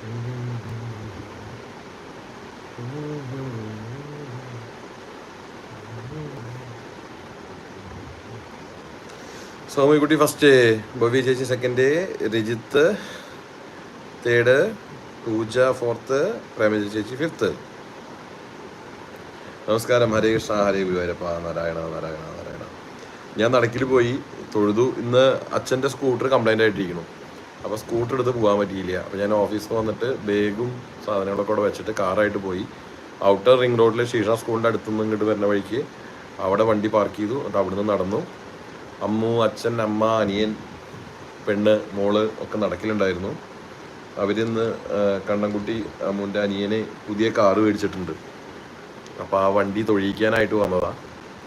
സൗമ്യക്കുട്ടി first Bobby ചേച്ചി second Rajith third Pooja fourth Premaji ചേച്ചി fifth നമസ്കാരം. ഹരേ കൃഷ്ണ ഹരേ ഗുരുവായൂരപ്പ നാരായണ നാരായണ നാരായണ. ഞാൻ നടക്കിൽ പോയി തൊഴുതു. ഇന്ന് അച്ഛന്റെ സ്കൂട്ടർ കംപ്ലൈന്റ് ആയിട്ടിരിക്കുന്നു. അപ്പോൾ സ്കൂട്ടർ എടുത്ത് പോകാൻ പറ്റിയില്ല. അപ്പോൾ ഞാൻ ഓഫീസിൽ വന്നിട്ട് ബാഗും സാധനങ്ങളൊക്കെ അവിടെ വെച്ചിട്ട് കാറായിട്ട് പോയി. ഔട്ടർ റിംഗ് റോഡിലെ ശീഷ സ്കൂളിന്റെ അടുത്തുനിന്ന് ഇങ്ങോട്ട് വരുന്ന വഴിക്ക് അവിടെ വണ്ടി പാർക്ക് ചെയ്തു. എന്നിട്ട് അവിടുന്ന് നടന്നു. അമ്മു അച്ഛൻ അമ്മ അനിയൻ പെണ്ണ് മോൾ ഒക്കെ നടക്കലുണ്ടായിരുന്നു. അവരിന്ന് കണ്ണൻകുട്ടി അമ്മുവിന്റെ അനിയനെ പുതിയ കാറ് മേടിച്ചിട്ടുണ്ട്. അപ്പോൾ ആ വണ്ടി തൊഴിയിക്കാനായിട്ട് വന്നതാ.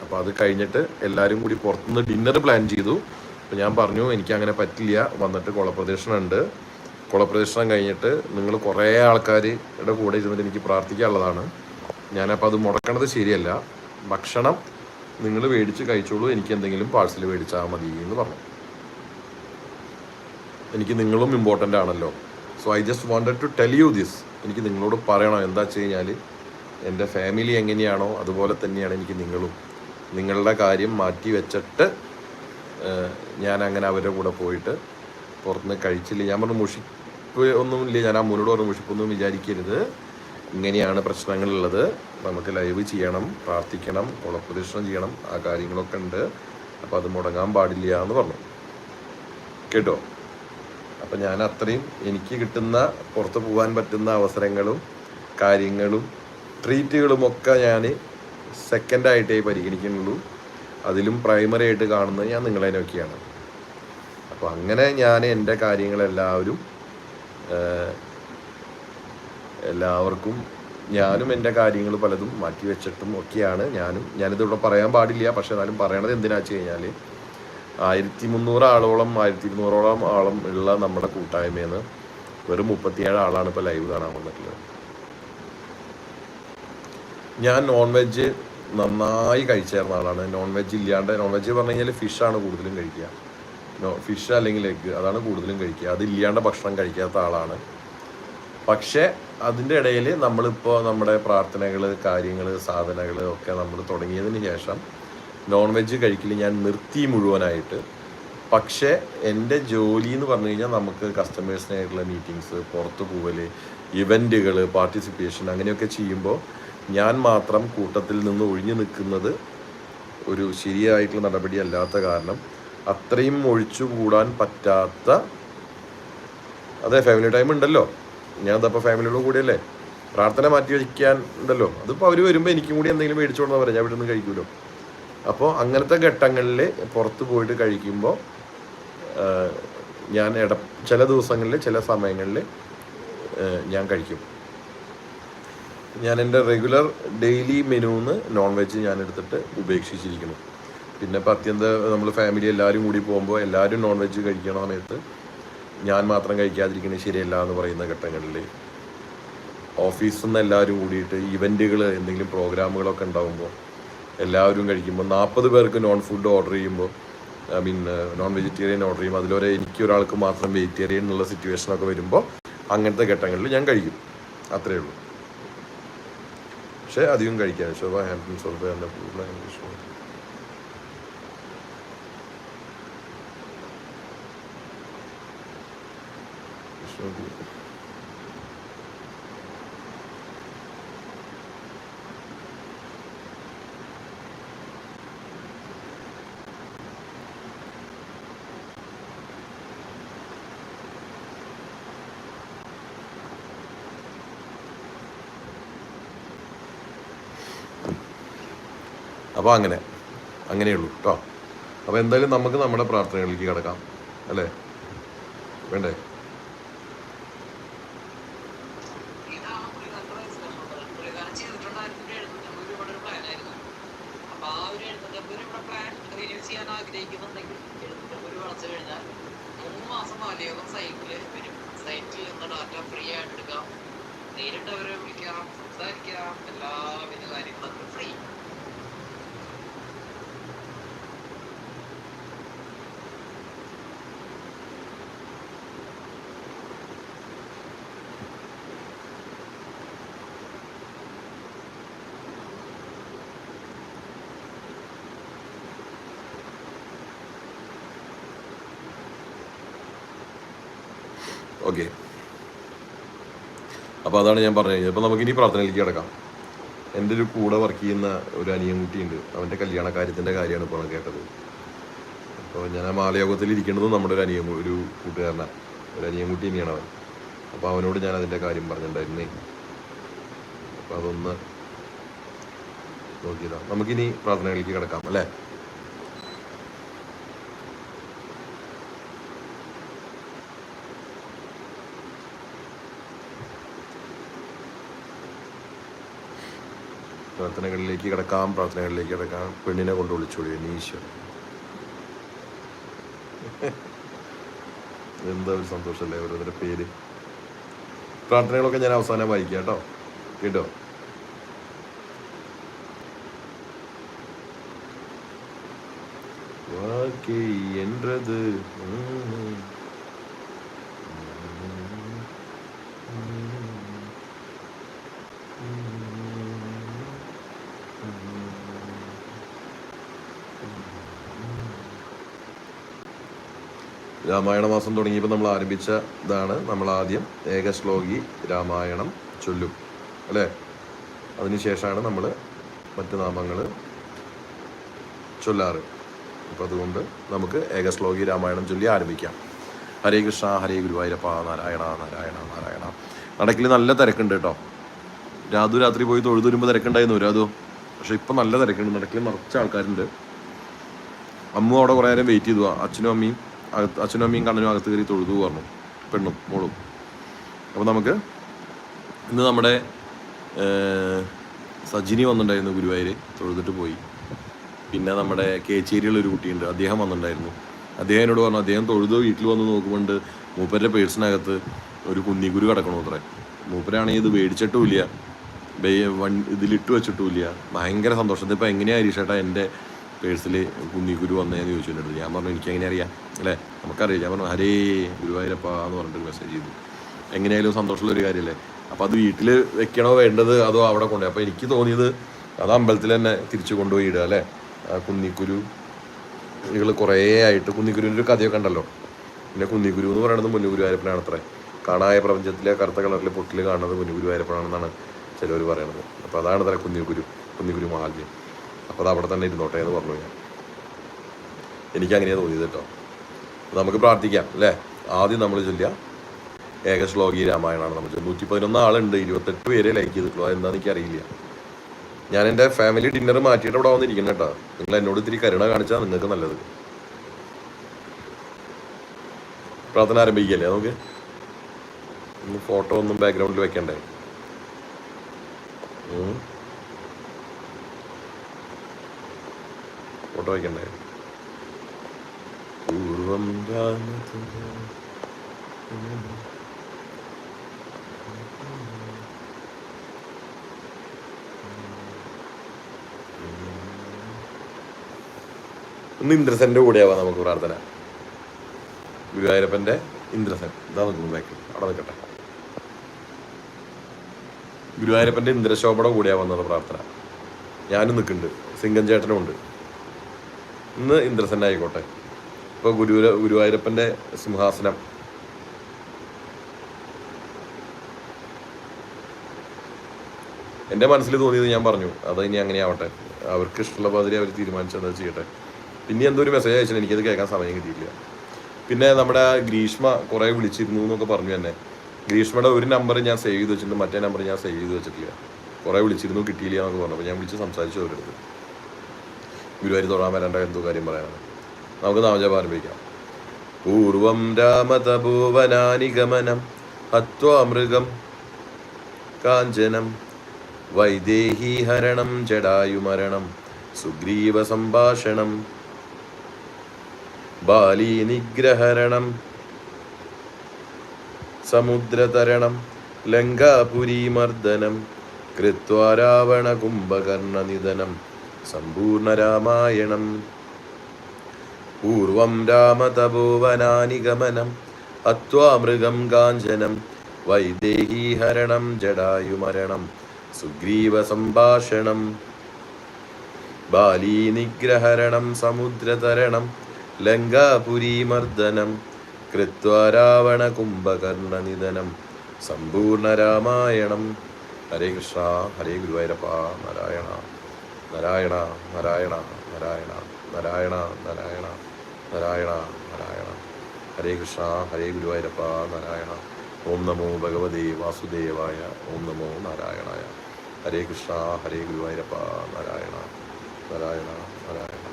അപ്പോൾ അത് കഴിഞ്ഞിട്ട് എല്ലാവരും കൂടി പുറത്തുനിന്ന് ഡിന്നർ പ്ലാൻ ചെയ്തു. അപ്പോൾ ഞാൻ പറഞ്ഞു എനിക്ക് അങ്ങനെ പറ്റില്ല. വന്നിട്ട് കുളപ്രദക്ഷിണം ഉണ്ട് കുളപ്രദക്ഷിണം കഴിഞ്ഞിട്ട് നിങ്ങൾ കുറേ ആൾക്കാരുടെ കൂടെ ഇരുന്നിട്ട് എനിക്ക് പ്രാർത്ഥിക്കാനുള്ളതാണ്. ഞാനപ്പോൾ അത് മുടക്കണത് ശരിയല്ല. ഭക്ഷണം നിങ്ങൾ മേടിച്ച് കഴിച്ചോളൂ. എനിക്ക് എന്തെങ്കിലും പാഴ്സൽ മേടിച്ചാൽ മതി എന്ന് പറഞ്ഞു. എനിക്ക് നിങ്ങളും ഇമ്പോർട്ടന്റ് ആണല്ലോ. So I just wanted to tell you this എനിക്ക് നിങ്ങളോട് പറയണം എന്താ വെച്ച് കഴിഞ്ഞാൽ എന്റെ ഫാമിലി എങ്ങനെയാണോ അതുപോലെ തന്നെയാണ് എനിക്ക് നിങ്ങളും. നിങ്ങളുടെ കാര്യം മാറ്റി വെച്ചിട്ട് ഞാൻ അങ്ങനെ അവരുടെ കൂടെ പോയിട്ട് പുറത്തുനിന്ന് കഴിച്ചില്ല. ഞാൻ പറഞ്ഞു മുഷിപ്പ് ഒന്നുമില്ല. ഞാൻ ആ മുന്നോട് പറഞ്ഞു മുഷിപ്പൊന്നും വിചാരിക്കരുത്. ഇങ്ങനെയാണ് പ്രശ്നങ്ങളുള്ളത്. നമുക്ക് ലൈവ് ചെയ്യണം പ്രാർത്ഥിക്കണം കുളപ്രദക്ഷിണം ചെയ്യണം ആ കാര്യങ്ങളൊക്കെ ഉണ്ട്. അപ്പോൾ അത് മുടങ്ങാൻ പാടില്ല എന്ന് പറഞ്ഞു. കേട്ടോ? അപ്പം ഞാൻ അത്രയും എനിക്ക് കിട്ടുന്ന പുറത്ത് പോകാൻ പറ്റുന്ന അവസരങ്ങളും കാര്യങ്ങളും ട്രീറ്റുകളും ഒക്കെ ഞാൻ സെക്കൻഡായിട്ടേ പരിഗണിക്കുന്നുള്ളൂ. അതിലും പ്രൈമറി ആയിട്ട് കാണുന്നത് ഞാൻ നിങ്ങളെ നോക്കിയാണ്. അപ്പോൾ അങ്ങനെ ഞാൻ എന്റെ കാര്യങ്ങളെല്ലാവരും എല്ലാവർക്കും ഞാനും എന്റെ കാര്യങ്ങൾ പലതും മാറ്റി വെച്ചിട്ടും ഒക്കെയാണ് ഞാനും. ഞാനിതിവിടെ പറയാൻ പാടില്ല പക്ഷെ എന്നാലും പറയണത് എന്തിനാ വെച്ച് കഴിഞ്ഞാൽ ആയിരത്തി മുന്നൂറ് ആളോളം ആയിരത്തി ഇരുന്നൂറോളം ആളും ഉള്ള നമ്മുടെ കൂട്ടായ്മയിൽ നിന്ന് വെറും മുപ്പത്തിയേഴ് ആളാണ് ഇപ്പോൾ ലൈവ് കാണാൻ വന്നിട്ടുള്ളത്. ഞാൻ നോൺ വെജ് നന്നായി കഴിച്ചേർന്ന ആളാണ്. നോൺ വെജ് ഇല്ലാണ്ട് നോൺ വെജ് പറഞ്ഞു കഴിഞ്ഞാൽ ഫിഷാണ് കൂടുതലും കഴിക്കുക. നോ ഫിഷ് അല്ലെങ്കിൽ എഗ്ഗ് അതാണ് കൂടുതലും കഴിക്കുക. അതില്ലാണ്ട് ഭക്ഷണം കഴിക്കാത്ത ആളാണ്. പക്ഷേ അതിന്റെ ഇടയിൽ നമ്മളിപ്പോൾ നമ്മുടെ പ്രാർത്ഥനകൾ കാര്യങ്ങൾ സാധനകൾ ഒക്കെ നമ്മൾ തുടങ്ങിയതിന് ശേഷം നോൺ വെജ് കഴിക്കൽ ഞാൻ നിർത്തി മുഴുവനായിട്ട്. പക്ഷേ എന്റെ ജോലി എന്ന് പറഞ്ഞു കഴിഞ്ഞാൽ നമുക്ക് കസ്റ്റമേഴ്സിനായിട്ടുള്ള മീറ്റിങ്സ് പുറത്ത് പോവൽ ഇവന്റുകൾ പാർട്ടിസിപ്പേഷൻ അങ്ങനെയൊക്കെ ചെയ്യുമ്പോൾ ഞാൻ മാത്രം കൂട്ടത്തിൽ നിന്ന് ഒഴിഞ്ഞു നിൽക്കുന്നത് ഒരു ശരിയായിട്ടുള്ള നടപടി അല്ലാത്ത കാരണം അത്രയും ഒഴിച്ചു കൂടാൻ പറ്റാത്ത അതെ ഫാമിലി ടൈം ഉണ്ടല്ലോ. ഞാൻ അതപ്പോൾ ഫാമിലിയോട് കൂടിയല്ലേ? പ്രാർത്ഥന മാറ്റി വയ്ക്കാൻ ഉണ്ടല്ലോ. അതിപ്പോൾ അവർ വരുമ്പോൾ എനിക്കും കൂടി എന്തെങ്കിലും മേടിച്ചോണ്ടെന്ന് പറയാം ഞാൻ ഇവിടെ നിന്ന് കഴിക്കുമല്ലോ അപ്പോൾ അങ്ങനത്തെ ഘട്ടങ്ങളിൽ പുറത്ത് പോയിട്ട് കഴിക്കുമ്പോൾ ഞാൻ ഇട ചില ദിവസങ്ങളിൽ ചില സമയങ്ങളിൽ ഞാൻ കഴിക്കും. ഞാൻ എന്റെ റെഗുലർ ഡെയിലി മെനുന്ന് നോൺ വെജ് ഞാൻ എടുത്തിട്ട് ഉപേക്ഷിച്ചിരിക്കുന്നു. പിന്നെ ഇപ്പം അത്യന്ത നമ്മൾ ഫാമിലി എല്ലാവരും കൂടി പോകുമ്പോൾ എല്ലാവരും നോൺ വെജ് കഴിക്കണ സമയത്ത് ഞാൻ മാത്രം കഴിക്കാതിരിക്കുന്നത് ശരിയല്ല എന്ന് പറയുന്ന ഘട്ടങ്ങളിൽ ഓഫീസിൽ നിന്ന് എല്ലാവരും കൂടിയിട്ട് ഇവന്റുകൾ എന്തെങ്കിലും പ്രോഗ്രാമുകളൊക്കെ ഉണ്ടാകുമ്പോൾ എല്ലാവരും കഴിക്കുമ്പോൾ നാൽപ്പത് പേർക്ക് നോൺ ഫുഡ് ഓർഡർ ചെയ്യുമ്പോൾ I mean non vegetarian order ചെയ്യുമ്പോൾ അതിലൊരു എനിക്ക് ഒരാൾക്ക് മാത്രം വെജിറ്റേറിയൻ എന്നുള്ള സിറ്റുവേഷനൊക്കെ വരുമ്പോൾ അങ്ങനത്തെ ഘട്ടങ്ങളിൽ ഞാൻ കഴിക്കും. അത്രയേ ഉള്ളൂ. പക്ഷേ അധികം കഴിക്കാൻ ശോഭ ഹാൻഡ്സ് സ്വൽപ്പ എൻ്റെ പൂർണ്ണ ഇംഗ്ലീഷ് അപ്പോൾ അങ്ങനെ. അങ്ങനെയുള്ളൂ കേട്ടോ അപ്പോൾ എന്തായാലും നമുക്ക് നമ്മുടെ പ്രാർത്ഥനകളിലേക്ക് കിടക്കാം. അല്ലേ? വേണ്ടേ? നേരിട്ട് അവരെ വിളിക്കാം സംസാരിക്കാം എല്ലാവിധ കാര്യങ്ങളൊക്കെ രൂപയുടെ ഒരു പ്ലാൻ ആയിരുന്നു അപ്പൊ ആ ഒരു എഴുന്നൂറ്റമ്പത് രൂപയുടെ പ്ലാൻ റിന്യൂ ചെയ്യാൻ ആഗ്രഹിക്കുന്നുണ്ടെങ്കിൽ എഴുന്നൂറ്റമ്പത് രൂപ അടച്ചു കഴിഞ്ഞാൽ മൂന്ന് മാസം ബാല്യയോഗം സൈറ്റിൽ വരും സൈറ്റിൽ നിന്ന് ഡാറ്റ ഫ്രീ ആയിട്ട് എടുക്കാം നേരിട്ട് അവരെ വിളിക്കാം സംസാരിക്കാം എല്ലാവിധ കാര്യങ്ങളൊക്കെ ഫ്രീ ഓക്കെ. അപ്പോൾ അതാണ് ഞാൻ പറഞ്ഞു കഴിഞ്ഞത് അപ്പോൾ നമുക്കിനി പ്രാർത്ഥനയിലേക്ക് കിടക്കാം. എന്റെ ഒരു കൂടെ വർക്ക് ചെയ്യുന്ന ഒരു അനിയൻ അവന്റെ കല്യാണ കാര്യത്തിന്റെ കാര്യമാണ് ഇപ്പോൾ കേട്ടത്. അപ്പോൾ ഞാൻ ആ മാലയോഗത്തിൽ ഇരിക്കേണ്ടതും നമ്മുടെ ഒരു അനിയൻ ഒരു കൂട്ടുകാരനാണ് ഒരു അനിയൻ കുട്ടി തന്നെയാണ് അവൻ. അപ്പോൾ അവനോട് ഞാൻ അതിന്റെ കാര്യം പറഞ്ഞിട്ടുണ്ടായിരുന്നേ. അപ്പോൾ അതൊന്ന് നോക്കിയതാണ് നമുക്കിനി പ്രാർത്ഥനകളിലേക്ക് കിടക്കാം അല്ലേ? പ്രാർത്ഥനകളിലേക്ക് കിടക്കാം പ്രാർത്ഥനകളിലേക്ക് കിടക്കാം പെണ്ണിനെ കൊണ്ട് വിളിച്ചോളി ഈശ്വരൻ എന്താ ഒരു സന്തോഷമല്ലേ ഓരോരുത്തരുടെ പേര് പ്രാർത്ഥനകളൊക്കെ ഞാൻ അവസാനം വായിക്കാം കേട്ടോ കേട്ടോ வாழ்க்கை என்றது രാമായണ മാസം തുടങ്ങിയപ്പോൾ നമ്മൾ ആരംഭിച്ച ഇതാണ് നമ്മൾ ആദ്യം ഏകശ്ലോകി രാമായണം ചൊല്ലും അല്ലേ? അതിനുശേഷമാണ് നമ്മൾ മറ്റ് നാമങ്ങൾ ചൊല്ലാറ്. അപ്പോൾ അതുകൊണ്ട് നമുക്ക് ഏകശ്ലോകി രാമായണം ചൊല്ലി ആരംഭിക്കാം. ഹരേ കൃഷ്ണ ഹരേ ഗുരുവായൂരപ്പ നാരായണ നാരായണ നാരായണ. നടക്കിൽ നല്ല തിരക്കുണ്ട് കേട്ടോ. രാതു രാത്രി പോയി തൊഴുതു വരുമ്പോൾ തിരക്കുണ്ടായിരുന്നു രാതു പക്ഷെ ഇപ്പം നല്ല തിരക്കുണ്ട്. നടക്കിൽ നിറച്ച ആൾക്കാരുണ്ട്. അമ്മു അവിടെ കുറേ നേരം വെയിറ്റ് ചെയ്തു. അച്ഛനും അമ്മയും അച്ഛനും അമ്മയും കണ്ണനും അകത്ത് കയറി തൊഴുതു പറഞ്ഞു. പെണ്ണും മോളും. അപ്പോൾ നമുക്ക് ഇന്ന് നമ്മുടെ സജിനി വന്നിട്ടുണ്ടായിരുന്നു ഗുരുവായൂർ തൊഴുതിട്ട് പോയി. പിന്നെ നമ്മുടെ കേച്ചേരിയുള്ള ഒരു കുട്ടിയുണ്ട്. അദ്ദേഹം വന്നിട്ടുണ്ടായിരുന്നു. അദ്ദേഹം എന്നോട് പറഞ്ഞു അദ്ദേഹം തൊഴുത് വീട്ടിൽ വന്ന് നോക്കുമ്പോൾ മൂപ്പരുടെ പേഴ്സിനകത്ത് ഒരു കുന്നിക്കുരു കിടക്കണു അത്രേ. മൂപ്പരാണെങ്കിൽ ഇത് മേടിച്ചിട്ടുമില്ല വൺ ഇതിലിട്ട് വെച്ചിട്ടുമില്ല. ഭയങ്കര സന്തോഷം. ഇതിപ്പോൾ എങ്ങനെയാണ് ഹരീഷേട്ടാ എന്റെ പേഴ്സിൽ കുന്നിക്കുരു വന്നതെന്ന് ചോദിച്ചിട്ടുണ്ട് ഞാൻ പറഞ്ഞു എനിക്കെങ്ങനെ അറിയാം? അല്ലേ? നമുക്കറിയാം ഞാൻ പറഞ്ഞു ഹരേ ഗുരുവായൂരപ്പ എന്ന് പറഞ്ഞിട്ട് മെസ്സേജ് ചെയ്തു. എങ്ങനെയായാലും സന്തോഷമുള്ള ഒരു കാര്യമല്ലേ? അപ്പോൾ അത് വീട്ടിൽ വെക്കണോ വേണ്ടത് അതോ അവിടെ കൊണ്ടുപോയി? അപ്പോൾ എനിക്ക് തോന്നിയത് അത് അമ്പലത്തിൽ തന്നെ തിരിച്ചു കൊണ്ടുപോയി ഇടുക അല്ലേ? കുന്നിക്കുരു നിങ്ങൾ കുറേ ആയിട്ട് കുന്നിക്കുരുവിന്റെ ഒരു കഥയൊക്കെ ഉണ്ടല്ലോ. പിന്നെ കുന്നിക്കുരു എന്ന് പറയുന്നത് മുന്നുഗുരുവായൂരപ്പനാണ് അത്രേ. കാണായ പ്രപഞ്ചത്തിലെ കറുത്ത കളറിൽ പൊട്ടിൽ കാണുന്നത് മുന്നുഗുരുവായൂരപ്പനാണെന്നാണ് ചിലവർ പറയണത് അപ്പോൾ അതാണ് തന്നെ കുന്നിക്കുരു കുന്നിക്കുരു മാലിന്യം അപ്പോൾ അത് അവിടെ തന്നെ ഇരുന്നോട്ടെ എന്ന് പറഞ്ഞു ഞാൻ. എനിക്ക് അങ്ങനെയാണ് തോന്നിയത് കേട്ടോ. നമുക്ക് പ്രാർത്ഥിക്കാം അല്ലേ? ആദ്യം നമ്മൾ ചൊല്ലുക. ഏകശ്ലോകി രാമായണമാണ് നമ്മൾ. നൂറ്റി പതിനൊന്ന് ആളുണ്ട് ഇരുപത്തെട്ട് പേരെ ലൈക്ക് ചെയ്തിട്ടുള്ളൂ. എനിക്ക് അറിയില്ല. ഞാൻ എന്റെ ഫാമിലി ഡിന്നർ മാറ്റിയിട്ട് അവിടെ വന്നിരിക്കണം കേട്ടോ. നിങ്ങൾ എന്നോട് ഇത്തിരി കരുണ കാണിച്ചാൽ നിങ്ങൾക്ക് നല്ലത്. പ്രാർത്ഥന ആരംഭിക്കല്ലേ നമുക്ക്? ഒന്ന് ഫോട്ടോ ഒന്നും ബാക്ക്ഗ്രൗണ്ടിൽ വെക്കണ്ടേ? ഫോട്ടോ വെക്കണ്ടേ? പൂർവം ഒന്ന് ഇന്ദ്രസന്റെ കൂടെയാവാം നമുക്ക് പ്രാർത്ഥന. ഗുരുവായൂരപ്പന്റെ ഇന്ദ്രസൻ. ഇതാ ബാക്കിൽ അവിടെ നിൽക്കട്ടെ. ഗുരുവായൂരപ്പന്റെ ഇന്ദ്രശോഭയുടെ കൂടെയാവുന്നത് പ്രാർത്ഥന. ഞാനും നിൽക്കുന്നുണ്ട്. സിംഗം ചേട്ടനും ഉണ്ട് ഇന്ന് ഇന്ദ്രസൻ ആയിക്കോട്ടെ. ഇപ്പോൾ ഗുരു ഗുരുവായൂരപ്പന്റെ സിംഹാസനം. എന്റെ മനസ്സിൽ തോന്നിയത് ഞാൻ പറഞ്ഞു അത് ഇനി അങ്ങനെ ആവട്ടെ. അവർക്ക് ഇഷ്ടമുള്ള മാതിരി അവർ തീരുമാനിച്ചത് ചെയ്യട്ടെ. പിന്നെ എന്തോ ഒരു മെസ്സേജ് അയച്ചാൽ എനിക്കത് കേൾക്കാൻ സമയം കിട്ടിയില്ല പിന്നെ നമ്മുടെ ഗ്രീഷ്മ കുറേ വിളിച്ചിരുന്നു എന്നൊക്കെ പറഞ്ഞു തന്നെ ഗ്രീഷ്മയുടെ ഒരു നമ്പർ ഞാൻ സേവ് ചെയ്ത് വെച്ചിട്ടുണ്ട് മറ്റേ നമ്പർ ഞാൻ സേവ് ചെയ്ത് വെച്ചിട്ടില്ല. കുറെ വിളിച്ചിരുന്നു കിട്ടിയില്ല എന്നൊക്കെ പറഞ്ഞു. അപ്പോൾ ഞാൻ വിളിച്ച് സംസാരിച്ചു അവരടുത്ത് ഗുരുവായൂർ തൊഴാൻ വരേണ്ട എന്തോ കാര്യം പറയാനാണ്. നമുക്ക് നാമജപം ആരംഭിക്കാം. പൂർവം രാമതപോവനാനിഗമനം ഹത്വാമൃഗം കാഞ്ചനം വൈദേഹീഹരണം ജടായുമരണം സുഗ്രീവ സംഭാഷണം ബാലി നിഗ്രഹരണം സമുദ്രതരണം ലങ്കാപുരീമർദ്ദനം കൃത്വാ സമ്പൂർണ സമ്പൂർണരാമായണം പൂർവം രാമതപോവനാനിഗമനം അത്വാമൃഗം കാഞ്ചനം വൈദേഹീഹരണം ജടായുമരണം സുഗ്രീവ സംഭാഷണം ബാലീനിഗ്രഹരണം സമുദ്രതരണം ലങ്കാപുരീമർദ്ദനം കൃത്വാ കുംഭകർണ നിധനം സമ്പൂർണ രാമായണം. ഹരേ കൃഷ്ണ ഹരേ ഗുരുവായൂരപ്പ നാരായണ നാരായണ നാരായണ നാരായണ നാരായണ നാരായണ. നാരായണ നാരായണ. ഹരേ കൃഷ്ണ ഹരേ ഗുരുവായൂരപ്പ നാരായണ. ഓം നമോ ഭഗവതേ വാസുദേവായ ഓം നമോ നാരായണായ. ഹരേ കൃഷ്ണ ഹരേ ഗുരുവായൂരപ്പ നാരായണ. നാരായണ നാരായണ.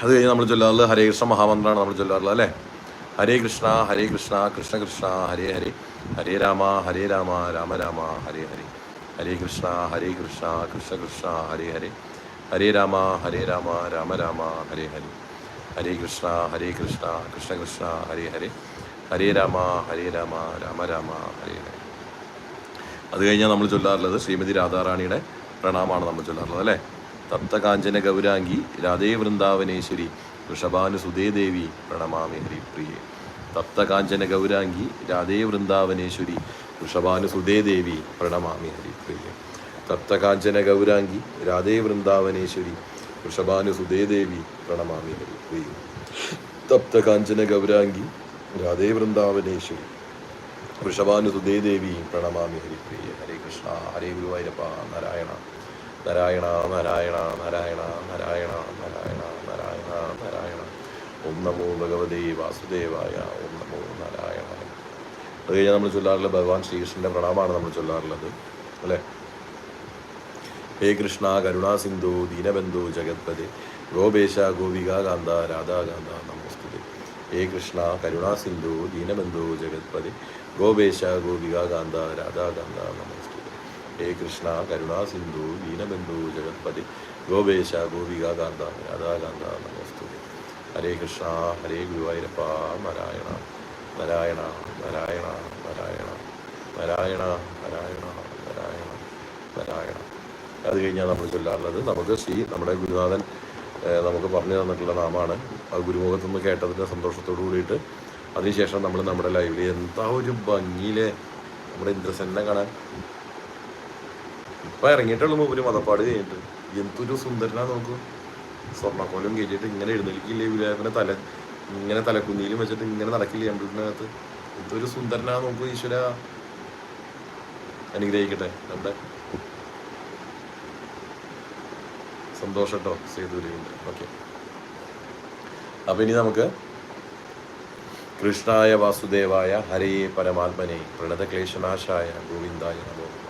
അത് കഴിഞ്ഞ് നമ്മൾ ചൊല്ലാറുള്ളത് ഹരേ കൃഷ്ണ മഹാമന്ത്രമാണ് നമ്മൾ ചൊല്ലാറുള്ളത് അല്ലേ? ഹരേ കൃഷ്ണ ഹരേ കൃഷ്ണ കൃഷ്ണ കൃഷ്ണ ഹരേ ഹരേ. ഹരേ രാമ ഹരേ രാമ രാമ രാമ ഹരേ ഹരേ. ഹരേ കൃഷ്ണ ഹരേ കൃഷ്ണ കൃഷ്ണ കൃഷ്ണ ഹരേ ഹരേ. ഹരേ രാമ ഹരേ രാമ രാമ രാമ ഹരേ ഹരേ. ഹരേ കൃഷ്ണ ഹരേ കൃഷ്ണ കൃഷ്ണ കൃഷ്ണ ഹരേ ഹരേ. ഹരേ രാമ ഹരേ രാമ രാമ രാമ ഹരേ ഹരേ. അത് കഴിഞ്ഞാൽ നമ്മൾ ചൊല്ലാറുള്ളത് ശ്രീമതി രാധാറാണിയുടെ പ്രണാമാണ് നമ്മൾ ചൊല്ലാറുള്ളത് അല്ലേ? തപ്തകാഞ്ചന ഗൗരാംഗി രാധേ വൃന്ദാവനേശ്വരി വൃഷഭാനുസുദേദേവി പ്രണമാമി ഹരിപ്രിയെ. തപ്തകാഞ്ചന ഗൗരാംഗി രാധേ വൃന്ദാവനേശ്വരി വൃഷഭാനുസുദേദേവി പ്രണമാമി ഹരിപ്രിയെ. തപ്തകാഞ്ചന ഗൗരാംഗി രാധേ വൃന്ദാവനേശ്വരി വൃഷഭാനുസുദേദേവി പ്രണമാമി ഹരിപ്രിയെ. തപ്തകാഞ്ചന ഗൗരാംഗി രാധേ വൃന്ദാവനേശ്വരി വൃഷഭാനുസുദേദേവി പ്രണമാമി ഹരിപ്രിയ. ഹരേ കൃഷ്ണ ഹരേ ഗുരുവായൂരപ്പ നാരായണ. നാരായണ നാരായണ നാരായണ നാരായണ നാരായണ നാരായണ നാരായണ. ഓം നമോ ഭഗവതി വാസുദേവായ ഓം നമോ നാരായണ. അത് കഴിഞ്ഞാൽ നമ്മൾ ചൊല്ലാറുള്ളത് ഭഗവാൻ ശ്രീകൃഷ്ണന്റെ പ്രണാമമാണ് നമ്മൾ ചൊല്ലാറുള്ളത് അല്ലേ? ഹേ കൃഷ്ണ കരുണാ സിന്ധു ദീനബന്ധു ജഗത്പതി. ഗോപേശ ഗോപിക കാന്ത രാധാകാന്ത നമസ്തുതി. ഹേ കൃഷ്ണ കരുണാ സിന്ധു ദീനബന്ധു ജഗത്പതി. ഗോപേശ ഗോപിക കാന്ത രാധാകാന്ത നമസ്തുതി. ഹേ കൃഷ്ണ കരുണാ സിന്ധു ദീനബന്ധു ജഗത്പതി ഗോപേശ ഗോപിക കാന്ത രാധാകാന്ത നമസ്തു. ഹരേ കൃഷ്ണ ഹരേ ഗുരുവായൂരപ്പ നാരായണ നാരായണ നാരായണ നാരായണ നാരായണ നാരായണ നാരായണ നാരായണ. അത് കഴിഞ്ഞാൽ നമ്മൾ ചൊല്ലാറുള്ളത് നമുക്ക് ശ്രീ നമ്മുടെ ഗുരുനാഥൻ നമുക്ക് പറഞ്ഞു തന്നിട്ടുള്ള നാമാണ്. അത് ഗുരുമുഖത്ത് നിന്ന് കേട്ടതിന്റെ സന്തോഷത്തോടു കൂടിയിട്ട് അതിനുശേഷം നമ്മൾ നമ്മുടെ ലൈവിൽ എന്താ ഒരു ഭംഗിയിലെ നമ്മുടെ ഇന്ദ്രസെന്നെ കാണാൻ. ഇപ്പം ഇറങ്ങിയിട്ടുള്ള മൂപ്പര് മതപ്പാട് കഴിഞ്ഞിട്ട്. എന്തൊരു സുന്ദരനാ നോക്കൂ. സ്വർണക്കോലം കയറ്റിയിട്ട് ഇങ്ങനെ എഴുന്നേൽക്കില്ലേ വിലായത്തിന്റെ തല ഇങ്ങനെ തലക്കുന്നിയിലും വെച്ചിട്ട് ഇങ്ങനെ നടക്കില്ലേ അമ്പലത്തിനകത്ത്? എന്തൊരു സുന്ദരനാ നോക്കൂ ഈശ്വര. അനുഗ്രഹിക്കട്ടെ നമ്മുടെ സന്തോഷം കേട്ടോ സേതുവിലുണ്ട് ഓക്കെ. അപ്പം ഇനി നമുക്ക് കൃഷ്ണായ വാസുദേവായ ഹരേ പരമാത്മനെ പ്രണതക്ലേശനാശായ ഗോവിന്ദായ നമഃ.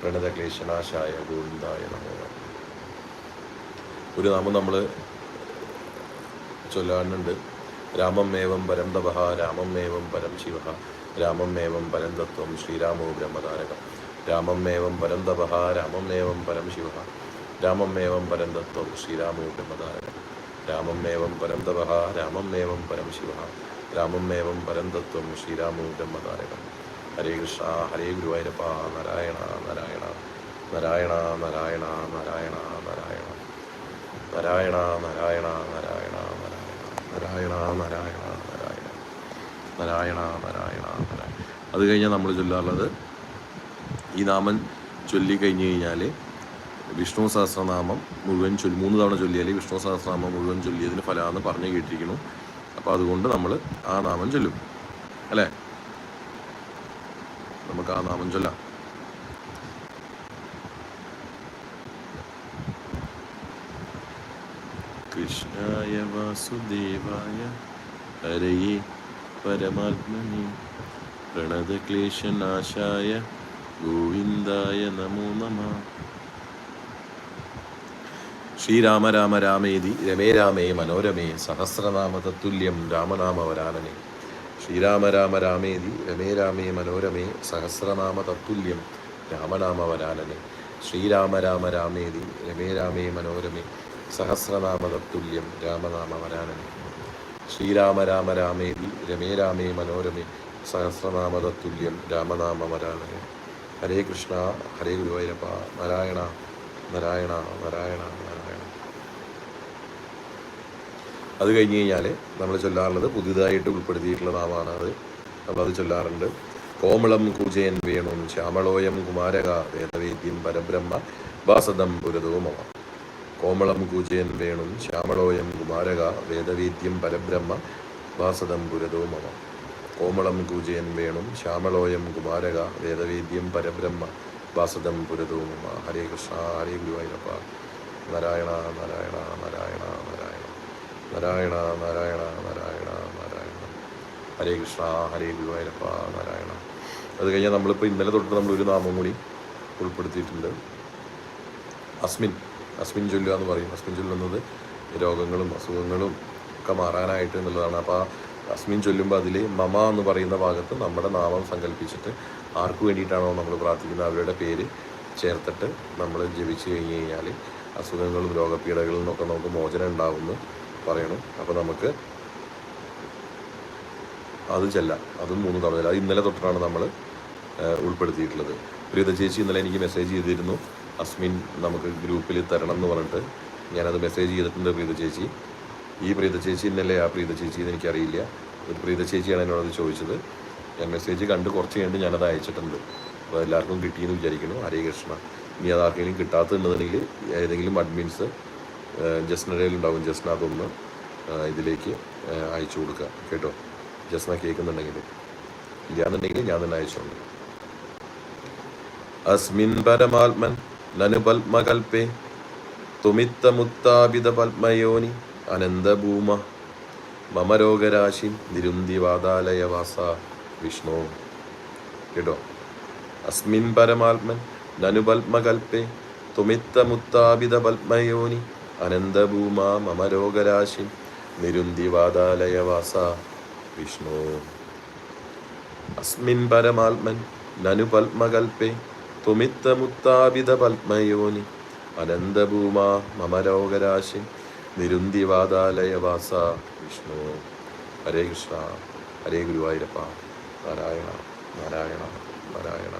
പ്രണതക്ലേശനാശായ ഗോവിന്ദായ നമോ ഒരു നാമം നമ്മൾ ചൊല്ലാനുണ്ട്. രാമം ഏവം പരം തപഹ രാമം ഏവം പരം ശിവ രാമം ഏവം പരം തത്വം ശ്രീരാമോ ബ്രഹ്മതാരകം രാമം ഏവം പരം തപഹ രാമം ഏവം പരം ശിവ രാമം ഏവം പരം തത്വം ശ്രീരാമോ ബ്രഹ്മതാരകം രാമം ഏവം പരം തപഹ രാമം ഏവം പരം ശിവ രാമം ഏവം പരം തത്വം ശ്രീരാമോ ബ്രഹ്മതാരകം ഹരേ കൃഷ്ണ ഹരേ ഗുരുവായൂരപ്പ നാരായണ നാരായണ നാരായണ നാരായണ നാരായണ നാരായണ. നാരായണ നാരായണ നാരായണ നാരായണ നാരായണ നാരായണ. നാരായണ നാരായണ നാരായണ. അത് കഴിഞ്ഞാൽ നമ്മൾ ചൊല്ലാറുള്ളത് ഈ നാമം ചൊല്ലി കഴിഞ്ഞ് കഴിഞ്ഞാൽ വിഷ്ണു സഹസ്രനാമം മുഴുവൻ ചൊല്ലി മൂന്ന് തവണ ചൊല്ലിയാൽ വിഷ്ണു സഹസ്രനാമം മുഴുവൻ ചൊല്ലിയതിന് ഫലമാണെന്ന് പറഞ്ഞു കേട്ടിരിക്കുന്നു. അപ്പോൾ അതുകൊണ്ട് നമ്മൾ ആ നാമം ചൊല്ലും. അല്ലേ? നമുക്ക് ആ നാമം ചൊല്ലാം. കൃഷ്ണായ വാസുദേവായ ഹരയേ പരമാത്മനെ. പ്രണതക്ലേശനാശായ ഗോവിന്ദായ നമോ നമ. ശ്രീരാമ രാമ രാമേതി രമേ രാമേ മനോരമേ സഹസ്രനാമ തത്തുല്യം രാമനാമ വരാനനെ ശ്രീരാമ രാമ രാമേതി രമേ രാമേ മനോരമേ സഹസ്രനാമ തത്തുല്യം രാമനാമ വരാനനെ ശ്രീരാമ രാമ രാമേതി രമേ രാമേ മനോരമേ സഹസ്രനാമ തത്തുല്യം രാമനാമ വരാനനെ ശ്രീരാമ രാമ രാമേതി രമേ രാമേ മനോരമേ സഹസ്രനാമ തത്തുല്യം രാമനാമ വരാനനെ ഹരേ കൃഷ്ണ ഹരേ ഗുരുവായൂരപ്പ നാരായണ നാരായണ നാരായണ നാരായണ അത് കഴിഞ്ഞ് കഴിഞ്ഞാൽ നമ്മൾ ചൊല്ലാറുള്ളത് പുതിയതായിട്ട് ഉൾപ്പെടുത്തിയിട്ടുള്ള നാമാണ് അത്. നമ്മളത് ചൊല്ലാറുണ്ട്. കോമളം കൂജയൻ വേണും ശ്യാമളോയം കുമാരക വേദവേദ്യം പരബ്രഹ്മ വാസദം പുരതോമവ. കോമളം കൂജയൻ വേണും ശ്യാമളോയം കുമാരക വേദവേദ്യം പരബ്രഹ്മ വാസദം പുരതോമവ. കോമളം കൂജയൻ വേണും ശ്യാമളോയം കുമാരക വേദവേദ്യം പരബ്രഹ്മ വാസദം പുരതോമമ ഹരേ കൃഷ്ണ ഹരേ ഗുരുവായൂരപ്പ. നാരായണ നാരായണ നാരായണ. നാരായണ നാരായണ നാരായണ നാരായണ. ഹരേ കൃഷ്ണ ഹരേ ഗുരുവായൂരപ്പ നാരായണ. അത് കഴിഞ്ഞാൽ നമ്മളിപ്പോൾ ഇന്നലെ തൊട്ട് നമ്മൾ ഒരു നാമം കൂടി ഉൾപ്പെടുത്തിയിട്ടുണ്ട്. അസ്മിൻ അസ്മിൻ ചൊല്ലുക എന്ന് പറയും. അസ്മിൻ ചൊല്ലുന്നത് രോഗങ്ങളും അസുഖങ്ങളും ഒക്കെ മാറാനായിട്ട് എന്നുള്ളതാണ്. അപ്പോൾ അസ്മിൻ ചൊല്ലുമ്പോൾ അതിൽ മമ എന്ന് പറയുന്ന ഭാഗത്ത് നമ്മുടെ നാമം സങ്കല്പിച്ചിട്ട് ആർക്ക് വേണ്ടിയിട്ടാണോ നമ്മൾ പ്രാർത്ഥിക്കുന്നത് അവരുടെ പേര് ചേർത്തിട്ട് നമ്മൾ ജപിച്ചു കഴിഞ്ഞ് കഴിഞ്ഞാൽ അസുഖങ്ങളും രോഗപീഠകളിൽ നിന്നൊക്കെ നമുക്ക് മോചനം ഉണ്ടാവുമെന്ന് പറയണം. അപ്പോൾ നമുക്ക് അത് ചെല്ലാം. അതും മൂന്ന് തവണ ചെല്ലാം. അത് ഇന്നലെ തൊട്ടിട്ടാണ് നമ്മൾ ഉൾപ്പെടുത്തിയിട്ടുള്ളത്. പ്രീത ചേച്ചി ഇന്നലെ എനിക്ക് മെസ്സേജ് ചെയ്തിരുന്നു. അസ്മിൻ നമുക്ക് ഗ്രൂപ്പിൽ തരണം എന്ന് പറഞ്ഞിട്ട് ഞാനത് മെസ്സേജ് ചെയ്തിട്ടുണ്ട് പ്രീത ചേച്ചി. ഈ പ്രീത ചേച്ചി ഇന്നലെ ആ പ്രീത ചേച്ചി എന്ന് എനിക്കറിയില്ല. ഒരു പ്രീത ചേച്ചിയാണ് എന്നോടത് ചോദിച്ചത്. ഞാൻ മെസ്സേജ് കണ്ട് കുറച്ച് കഴിഞ്ഞിട്ട് ഞാനത് അയച്ചിട്ടുണ്ട്. അപ്പോൾ എല്ലാവർക്കും കിട്ടിയെന്ന് വിചാരിക്കുന്നു. ഹരേ കൃഷ്ണ. ഇനി അത് ആർക്കെങ്കിലും കിട്ടാത്തതുണ്ടെന്നുണ്ടെങ്കിൽ ഏതെങ്കിലും അഡ്മിൻസ് ജസ്നരയിൽ ഉണ്ടാവും ജസ്ന ഇതിലേക്ക് അയച്ചു കൊടുക്കുക കേട്ടോ? ജസ്ന കേൾക്കുന്നുണ്ടെങ്കിൽ. ഇല്ലാന്നുണ്ടെങ്കിൽ ഞാൻ തന്നെ അയച്ചോളൂ അസ്മിൻ പരമാത്മൻ നനു പത്മകൽപ്പേ തുമിത്തമുത്താപിത പത്മയോനി അനന്തഭൂമ മമരോഗരാശി നിരുന്തി നിരുന്തിവാതാലയവാസ വിഷ്ണു. കേട്ടോ? അസ്മിൻ പരമാത്മൻ നനു പത്മകൽപ്പേ തുമിത്തമുത്താപിത പത്മയോനി അനന്തഭൂമ മമ രോഗരാശി നിരുന്തിവാതാലയവാസ വിഷ്ണു. അസ്മിൻ പരമാത്മൻ നനു പത്മകൽപ്പേ തുമിത്തമുത്താപിത പത്മയോനി അനന്തഭൂമാ മമ നിരുന്തിവാദാലയവാസ. വിഷ്ണു. ഹരേ കൃഷ്ണ. ഹരേ ഗുരുവായൂരപ്പ. നാരായണ നാരായണ നാരായണ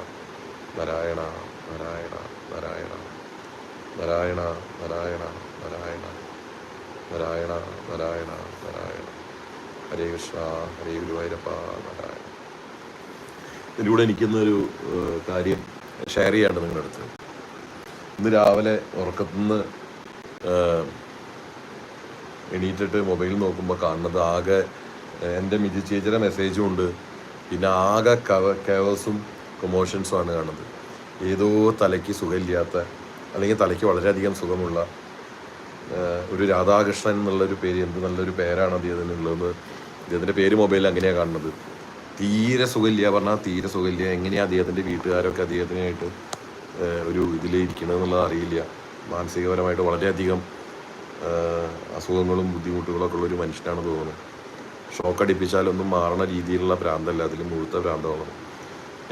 നാരായണ നാരായണ നാരായണ നാരായണ നാരായണ നാരായണ നാരായണ നാരായണ നാരായണ. ഹരേ കൃഷ്ണ ഹരേ ഗുരുവായൂരപ്പ നാരായണ. ഇതിലൂടെ എനിക്കുന്നൊരു കാര്യം ഷെയർ ചെയ്യാണ്ട് നിങ്ങളുടെ അടുത്ത്. ഇന്ന് രാവിലെ ഉറക്കത്തുനിന്ന് എണീറ്റിട്ട് മൊബൈൽ നോക്കുമ്പോൾ കാണുന്നത് ആകെ എന്റെ മിജി ചേച്ചിയുടെ മെസ്സേജും ഉണ്ട്. പിന്നെ ആകെ കവ കവേഴ്സും കൊമോഷൻസും ആണ് കാണുന്നത്. ഏതോ തലയ്ക്ക് സുഖമില്ലാത്ത അല്ലെങ്കിൽ തലയ്ക്ക് വളരെയധികം സുഖമുള്ള ഒരു രാധാകൃഷ്ണൻ എന്നുള്ളൊരു പേര് എന്ത് നല്ലൊരു പേരാണ് അദ്ദേഹത്തിനുള്ളതെന്ന് അദ്ദേഹത്തിന്റെ പേര് മൊബൈലിൽ അങ്ങനെയാണ് കാണുന്നത്. തീരെ സുഖമില്ല പറഞ്ഞാൽ തീരെ സുഖമില്ല. എങ്ങനെയാണ് അദ്ദേഹത്തിന്റെ വീട്ടുകാരൊക്കെ അദ്ദേഹത്തിനായിട്ട് ഒരു ഇതിൽ ഇരിക്കണമെന്നുള്ളത് അറിയില്ല. മാനസികപരമായിട്ട് വളരെയധികം അസുഖങ്ങളും ബുദ്ധിമുട്ടുകളൊക്കെ ഉള്ള ഒരു മനുഷ്യനാണ് തോന്നുന്നത് ഷോക്ക് അടിപ്പിച്ചാലൊന്നും മാറണ രീതിയിലുള്ള ഭ്രാന്തല്ല അതിൽ മുഴുത്ത ഭ്രാന്തമാണ്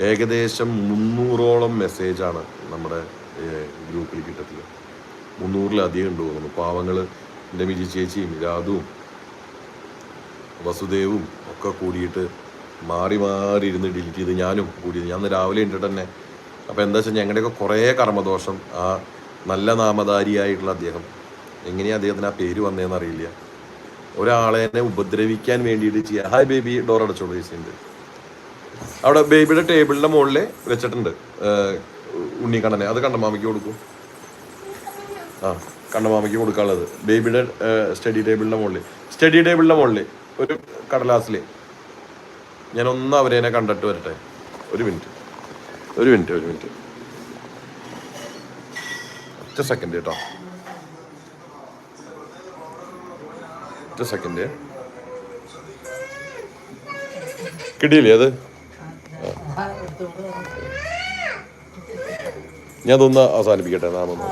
ഏകദേശം മുന്നൂറോളം മെസ്സേജാണ് നമ്മുടെ ഗ്രൂപ്പിൽ കിട്ടത്തില്ല മുന്നൂറിലധികം ഉണ്ട് തോന്നുന്നു. പാവങ്ങൾ എന്റെ മിജി ചേച്ചിയും രാധുവും വസുദേവും ഒക്കെ കൂടിയിട്ട് മാറി മാറി ഇരുന്ന് ഡിലീറ്റ് ചെയ്ത് ഞാനും കൂടി ഞാൻ രാവിലെ ഉണ്ടിട്ട് തന്നെ അപ്പോൾ എന്താ വെച്ചാൽ ഞങ്ങളുടെയൊക്കെ കുറേ കർമ്മദോഷം ആ നല്ല നാമധാരിയായിട്ടുള്ള അദ്ദേഹം. എങ്ങനെയാണ് അദ്ദേഹത്തിന് ആ പേര് വന്നതെന്ന് അറിയില്ല. ഒരാളെ ഉപദ്രവിക്കാൻ വേണ്ടിയിട്ട് ചെയ്യുക ഹായ് ബേബി ഡോർ അടച്ചോളൂ ചേച്ചിയുണ്ട് അവിടെ ബേബിയുടെ ടേബിളിന്റെ മുകളിൽ വെച്ചിട്ടുണ്ട്. ഉണ്ണി ഉണ്ണിക്കണ്ണനെ. അത് കണ്ട? കണ്ണമാമയ്ക്ക് കൊടുക്കൂ. ആ കണ്ണമാമയ്ക്ക് കൊടുക്കാനുള്ളത്. ബേബിയുടെ സ്റ്റഡി ടേബിളിന്റെ മുകളിൽ. സ്റ്റഡി ടേബിളിന്റെ മുകളിൽ ഒരു കടലാസിൽ ഞാൻ ഒന്ന് അവരെ കണ്ടിട്ട് വരട്ടെ. ഒരു മിനിറ്റ്. ഒരു മിനിറ്റ് ഒരു മിനിറ്റ്. ഒറ്റ സെക്കൻഡ് കേട്ടോ ഒറ്റ സെക്കൻഡ് കിട്ടിയില്ലേ അത്? ഞാൻ അതൊന്ന് അവസാനിപ്പിക്കട്ടെ നാമൊന്ന്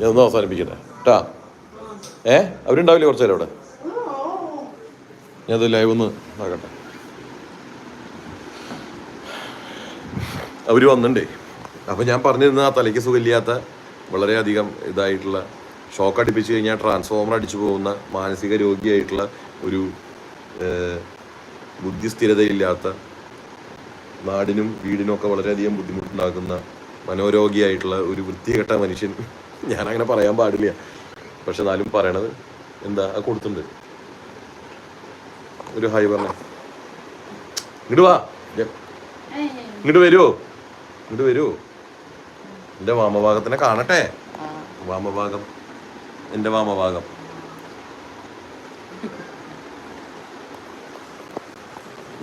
ഞാൻ ഒന്ന് അവസാനിപ്പിക്കട്ടെ. കേട്ടാ ഏ? അവരുണ്ടാവില്ലേ കുറച്ച് നേരം അവിടെ ഞാനത് ലൈവ് ഒന്ന് ആകട്ടെ അവർ വന്നിട്ടുണ്ടേ അപ്പം ഞാൻ പറഞ്ഞിരുന്ന ആ തലയ്ക്ക് സുഖമില്ലാത്ത വളരെയധികം ഇതായിട്ടുള്ള ഷോക്ക് അടിപ്പിച്ച് കഴിഞ്ഞാൽ ട്രാൻസ്ഫോമർ അടിച്ചു പോകുന്ന മാനസിക രോഗിയായിട്ടുള്ള ഒരു ബുദ്ധിസ്ഥിരതയില്ലാത്ത നാടിനും വീടിനും ഒക്കെ വളരെയധികം ബുദ്ധിമുട്ടുണ്ടാക്കുന്ന മനോരോഗിയായിട്ടുള്ള ഒരു വൃത്തികെട്ട മനുഷ്യൻ ഞാൻ അങ്ങനെ പറയാൻ പാടില്ല. പക്ഷെ എന്നാലും പറയണത് എന്താ അത് കൊടുത്തിട്ടുണ്ട്. ഒരു ഹായ് പറഞ്ഞേ. ഇങ്ങോട്ട് വാ. ഇങ്ങോട്ട് വരുമോ ഇങ്ങോട്ട് വരുമോ എന്റെ വാമഭാഗത്തിനെ കാണട്ടെ. വാമഭാഗം. എന്റെ വാമഭാഗം.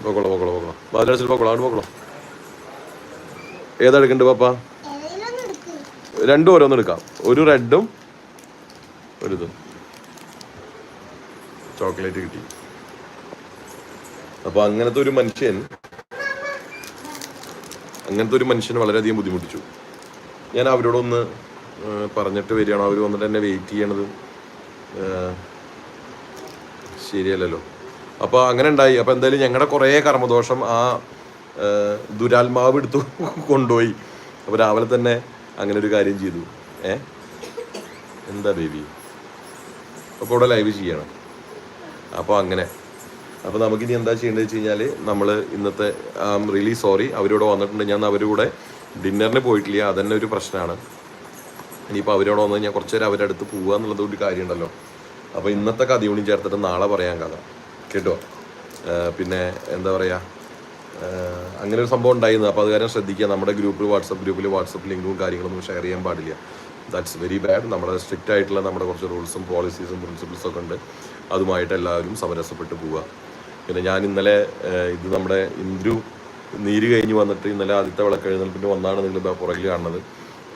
പോക്കോളോ പോക്കോളോ പോക്കോളോ. വാതിലടച്ചിട്ട് പോക്കോളോ അവിടെ പോക്കോളോ. ഏതാ എടുക്കണ്ട് പാപ്പ? രണ്ടും ഓരോന്ന് എടുക്കാം. ഒരു റെഡും ഒരു ഇതും. ചോക്ലേറ്റ് കിട്ടി. അപ്പൊ അങ്ങനത്തെ ഒരു മനുഷ്യൻ അങ്ങനത്തെ ഒരു മനുഷ്യനെ വളരെയധികം ബുദ്ധിമുട്ടിച്ചു. ഞാൻ അവരോടൊന്ന് പറഞ്ഞിട്ട് വരികയാണ്. അവർ വന്നിട്ട് എന്നെ വെയിറ്റ് ചെയ്യണത് ശരിയല്ലല്ലോ. അപ്പോൾ അങ്ങനെ ഉണ്ടായി അപ്പോൾ എന്തായാലും ഞങ്ങളുടെ കുറേ കർമ്മദോഷം ആ ദുരാത്മാവ് എടുത്തു കൊണ്ടുപോയി. അപ്പോൾ രാവിലെ തന്നെ അങ്ങനെ ഒരു കാര്യം ചെയ്തു. ഏ? എന്താ ബേബി? അപ്പോൾ ഇവിടെ ലൈവ് ചെയ്യണം. അപ്പോൾ അങ്ങനെ. അപ്പോൾ നമുക്കിനി എന്താ ചെയ്യേണ്ടത് വെച്ച് കഴിഞ്ഞാൽ നമ്മൾ ഇന്നത്തെ റിയലി സോറി അവരിവിടെ വന്നിട്ടുണ്ട്. ഞാൻ അവരുടെ ഡിന്നറിന് പോയിട്ടില്ല. അതന്നെ ഒരു പ്രശ്നമാണ് ഇനിയിപ്പോൾ അവരോട് വന്ന് ഞാൻ കുറച്ച് നേരം അവരുടെ അടുത്ത് പോവുക എന്നുള്ളത് ഒരു കാര്യമുണ്ടല്ലോ അപ്പോൾ ഇന്നത്തെ കഥ ചേർത്തിട്ട് നാളെ പറയാൻ കഥ. കേട്ടോ. പിന്നെ എന്താ പറയുക അങ്ങനെ ഒരു സംഭവം ഉണ്ടായിരുന്നു. അപ്പോൾ അത് കാര്യം ശ്രദ്ധിക്കുക നമ്മുടെ ഗ്രൂപ്പിൽ വാട്സപ്പ് ഗ്രൂപ്പിൽ വാട്സപ്പ് ലിങ്കും കാര്യങ്ങളൊന്നും ഷെയർ ചെയ്യാൻ പാടില്ല. ദാറ്റ്സ് വെരി ബാഡ് നമ്മുടെ സ്ട്രിക്റ്റ് ആയിട്ടുള്ള നമ്മുടെ കുറച്ച് റൂൾസും പോളിസീസും പ്രിൻസിപ്പിൾസും ഒക്കെ ഉണ്ട്. അതുമായിട്ട് എല്ലാവരും സമരസപ്പെട്ട് പോവുക. പിന്നെ ഞാൻ ഇന്നലെ ഇത് നമ്മുടെ ഇന്ദ്രു നീര് കഴിഞ്ഞ് വന്നിട്ട് ഇന്നലെ ആദ്യത്തെ വിളക്ക് എഴുന്നേൽപ്പിന് വന്നാണ് നിങ്ങൾ പുറകിൽ കാണുന്നത്.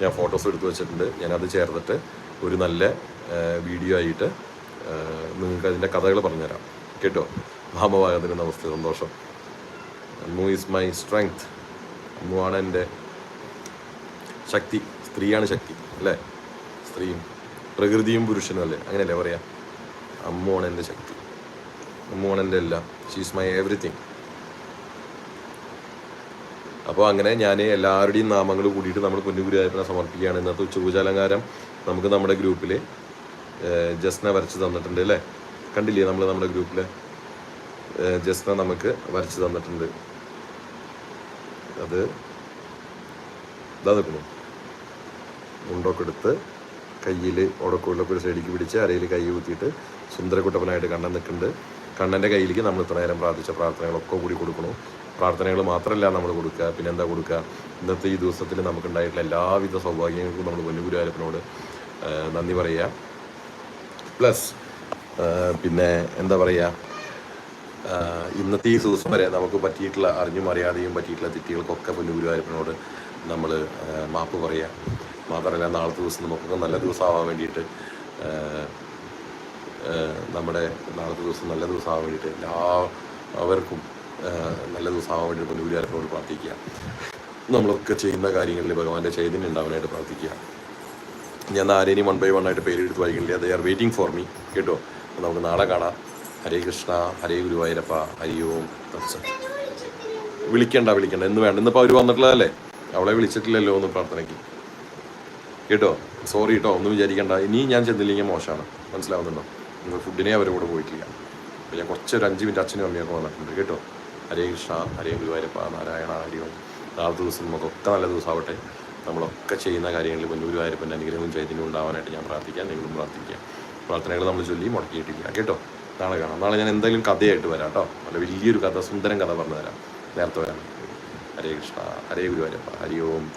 ഞാൻ ഫോട്ടോസ് എടുത്ത് വെച്ചിട്ടുണ്ട്. ഞാനത് ചേർത്തിട്ട് ഒരു നല്ല വീഡിയോ ആയിട്ട് നിങ്ങൾക്ക് അതിന്റെ കഥകൾ പറഞ്ഞുതരാം. കേട്ടോ. ഭാമഭാഗത്തിന് നമസ്തേ സന്തോഷം. അമ്മു ഈസ് മൈ സ്ട്രെങ്ത് അമ്മുവാണ് എന്റെ ശക്തി. സ്ത്രീയാണ് ശക്തി അല്ലേ? സ്ത്രീയും പ്രകൃതിയും പുരുഷനും അല്ലേ? അങ്ങനെയല്ലേ പറയാ? അമ്മുവാണ് എന്റെ ശക്തി. അമ്മുവാണ് എന്റെ എല്ലാം. ഷീസ് മൈ എവറിത്തിങ് അപ്പോൾ അങ്ങനെ ഞാൻ എല്ലാവരുടെയും നാമങ്ങൾ കൂടിയിട്ട് നമ്മൾ പൊന്നുഗുരുവായൂരപ്പനെ സമർപ്പിക്കുകയാണ്. ഇന്നത്തെ ഉച്ചപൂജാലങ്കാരം നമുക്ക് നമ്മുടെ ഗ്രൂപ്പിൽ ജസ്ന വരച്ച് തന്നിട്ടുണ്ട് അല്ലേ? കണ്ടില്ലേ നമ്മൾ നമ്മുടെ ഗ്രൂപ്പിൽ ജസ്ന നമുക്ക് വരച്ച് തന്നിട്ടുണ്ട്. അത് ഇതാ നിൽക്കുന്നു. മുണ്ടൊക്കെ എടുത്ത് കയ്യിൽ ഉടക്കുള്ളൊക്കെ ഒരു സൈഡിലേക്ക് പിടിച്ച് അരയിൽ കൈ കുത്തിയിട്ട് സുന്ദരക്കുട്ടപ്പനായിട്ട് കണ്ണൻ നിൽക്കുന്നുണ്ട്. കണ്ണന്റെ കയ്യിലേക്ക് നമ്മൾ ഇത്ര നേരം പ്രാർത്ഥിച്ച പ്രാർത്ഥനകളൊക്കെ കൂടി കൊടുക്കണം പ്രാർത്ഥനകൾ മാത്രമല്ല നമ്മൾ കൊടുക്കുക. പിന്നെ എന്താ കൊടുക്കുക? ഇന്നത്തെ ഈ ദിവസത്തിൽ നമുക്കുണ്ടായിട്ടുള്ള എല്ലാവിധ സൗഭാഗ്യങ്ങൾക്കും നമ്മൾ പൊന്നുഗുരുവായൂരപ്പനോട് നന്ദി പറയുക. പ്ലസ് പിന്നെ എന്താ പറയുക ഇന്നത്തെ ഈ സൂസ് വരെ നമുക്ക് പറ്റിയിട്ടുള്ള അറിഞ്ഞും അറിയാതെയും പറ്റിയിട്ടുള്ള തെറ്റുകൾക്കൊക്കെ പൊന്നു ഗുരുവായൂരപ്പനോട് നമ്മൾ മാപ്പ് പറയുക മാത്രമല്ല നാളത്തെ ദിവസം നമുക്കൊക്കെ നല്ല ദിവസമാവാൻ വേണ്ടിയിട്ട് നമ്മുടെ നാളത്തെ ദിവസം നല്ല ദിവസമാവാൻ വേണ്ടിയിട്ട് എല്ലാവർക്കും നല്ല ദിവസമാവാൻ വേണ്ടിയിട്ട് പൊന്നു ഗുരുവായൂരപ്പനോട് പ്രാർത്ഥിക്കുക. നമ്മളൊക്കെ ചെയ്യുന്ന കാര്യങ്ങളിൽ ഭഗവാന്റെ ചൈതന്യം ഉണ്ടാവാനായിട്ട് പ്രാർത്ഥിക്കുക. ഞാൻ ആരെയും വൺ ബൈ വൺ ആയിട്ട് പേരെടുത്ത് വായിക്കണില്ല they are waiting for me കേട്ടോ? നമുക്ക് നാളെ കാണാം. ഹരേ കൃഷ്ണ ഹരേ ഗുരുവായൂരപ്പ ഹരി ഓം. വിളിക്കണ്ട വിളിക്കണ്ട. എന്ന് വേണ്ട. ഇന്നിപ്പോൾ അവർ വന്നിട്ടുള്ളതല്ലേ? അവളെ വിളിച്ചിട്ടില്ലല്ലോ ഒന്ന് പ്രാർത്ഥനയ്ക്ക്. കേട്ടോ? സോറി കേട്ടോ ഒന്നും വിചാരിക്കണ്ട. ഇനി ഞാൻ ചെന്നില്ലെങ്കിൽ മോശമാണ്. മനസ്സിലാവുന്നുണ്ടോ? നിങ്ങൾ ഫുഡിനെ അവരുടെ കൂടെ പോയിട്ടില്ല. അപ്പോൾ ഞാൻ കുറച്ച് ഒരു അഞ്ച് മിനിറ്റ് അച്ഛനും അമ്മയൊക്കെ വന്നിട്ടുണ്ട്. കേട്ടോ? ഹരേ കൃഷ്ണ ഹരേ ഗുരുവായൂരപ്പ നാരായണ ഹരി ഓം. നാളെ ദിവസം നമുക്കൊക്കെ നല്ല ദിവസമാവട്ടെ. നമ്മളൊക്കെ ചെയ്യുന്ന കാര്യങ്ങളിൽ പൊന്നൂരുവായൂരപ്പന്റെ അനുഗ്രഹവും ചൈതന്യവും ഉണ്ടാവാനായിട്ട് ഞാൻ പ്രാർത്ഥിക്കാം. നിങ്ങളും പ്രാർത്ഥിക്കുക പ്രാർത്ഥനകൾ നമ്മൾ ചൊല്ലി മുടക്കിയിട്ടില്ല കേട്ടോ? നാളെ കാണാം. നാളെ ഞാൻ എന്തായാലും കഥയായിട്ട് വരാം കേട്ടോ. നല്ല വലിയൊരു കഥ സുന്ദരം കഥ പറഞ്ഞു തരാം നേരത്തെ വരാം. ഹരേ കൃഷ്ണ. ഹരേ ഗുരുവായൂരപ്പ. ഹരി ഓം